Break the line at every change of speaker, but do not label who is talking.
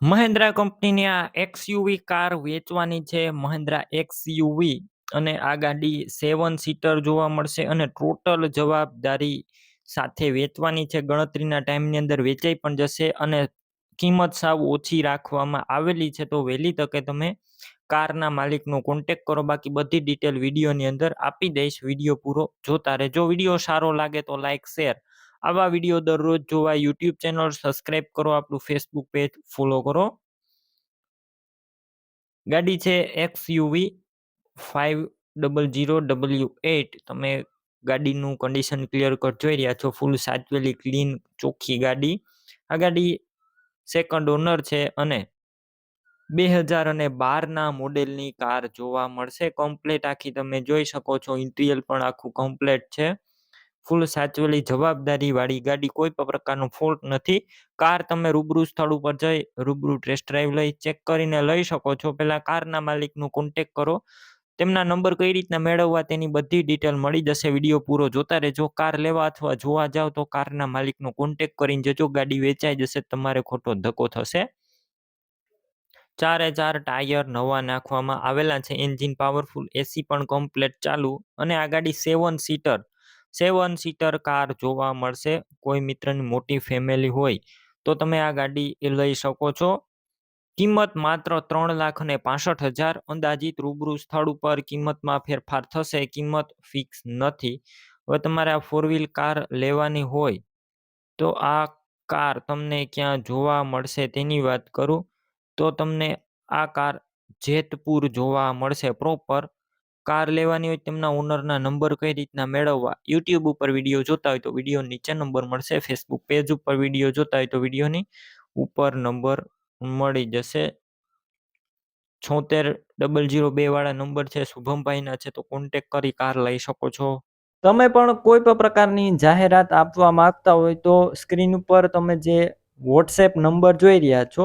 મહિન્દ્રા કંપનીની આ XUV car વેચવાની છે. મહિન્દ્રા એક્સયુવી અને આ ગાડી સેવન સીટર જોવા મળશે અને ટોટલ જવાબદારી સાથે વેચવાની છે. ગણતરીના ટાઈમની અંદર વેચાઈ પણ જશે અને કિંમત સાવ ઓછી રાખવામાં આવેલી છે. તો વહેલી તકે તમે કારના માલિકનો કોન્ટેક કરો. બાકી બધી ડિટેલ વિડીયોની અંદર આપી દઈશ. વીડિયો પૂરો જોતા રહેજો. વીડિયો સારો લાગે તો લાઇક શેર આવા વીડિયો દરરોજ જોવા યુટ્યુબ ચેનલ સબસ્ક્રાઈબ કરો, આપણું ફેસબુક પેજ ફોલો કરો. ગાડી છે X UV five double zero W eight તમે ગાડીનું કન્ડિશન ક્લિયર કટ જોઈ રહ્યા છો ફૂલ સાચવેલી ક્લીન ચોખ્ખી ગાડી. આ ગાડી સેકન્ડ ઓનર છે અને બે હજાર અને બારના મોડેલની કાર જોવા મળશે. કમ્પ્લેટ આખી તમે જોઈ શકો છો ઇન્ટિરિયર પણ આખું કમ્પ્લેટ છે. ફૂલ સાચવેલી જવાબદારી વાળી ગાડી કોઈ પણ પ્રકારનો ફોલ્ટ નથી. કાર તમે રૂબરૂ સ્થળ ઉપર જઈ રૂબરૂ ટેસ્ટ ડ્રાઈવ લઈ ચેક કરીને લઈ શકો છો. પહેલા કારના માલિકનું કોન્ટેક કરો. તેમના નંબર કઈ રીતના મેળવવા તેની બધી ડિટેલ મળી જશે. વીડિયો પૂરો જોતા રહેજો. કાર લેવા અથવા જોવા જાઓ તો કારના માલિકનો કોન્ટેક કરીને જજો. ગાડી વેચાઈ જશે. તમારે ખોટો ધક્કો થશે. ચારે ચાર ટાયર નવા નાખવામાં આવેલા છે. એન્જિન પાવરફુલ, એસી પણ કમ્પ્લેટ ચાલુ અને આ ગાડી seven seater seven seater car જોવા મળશે. કોઈ મિત્રની મોટી ફેમિલી હોય તો તમે આ ગાડી લઈ શકો છો. કિંમત માત્ર ત્રણ લાખ અને પાસઠ હજાર. અંદાજિત રૂબરૂ સ્થળ ઉપર કિંમતમાં ફેરફાર થશે. કિંમત ફિક્સ નથી. હવે તમારે આ ફોર વ્હીલ કાર લેવાની હોય તો આ કાર તમને ક્યાં જોવા મળશે તેની વાત કરું. તો તમને આ કાર જેતપુર જોવા મળશે પ્રોપર કાર લેવાની હોય તેમના ઓનરના નંબર કઈ રીતના મેળવવા? યુટ્યુબ ઉપર વીડિયો જોતા હોય તો વીડિયો નીચે નંબર મળશે. ફેસબુક પેજ ઉપર વીડિયો જોતા હોય તો વિડીયોની ઉપર નંબર મળી જશે. છોતેર ડબલ જીરો બે વાળા નંબર છે. શુભમભાઈના છે તો કોન્ટેક કરી કાર લઈ શકો છો. તમે પણ કોઈ પણ પ્રકારની જાહેરાત આપવા માંગતા હોય તો સ્ક્રીન ઉપર તમે જે વોટ્સએપ નંબર જોઈ રહ્યા છો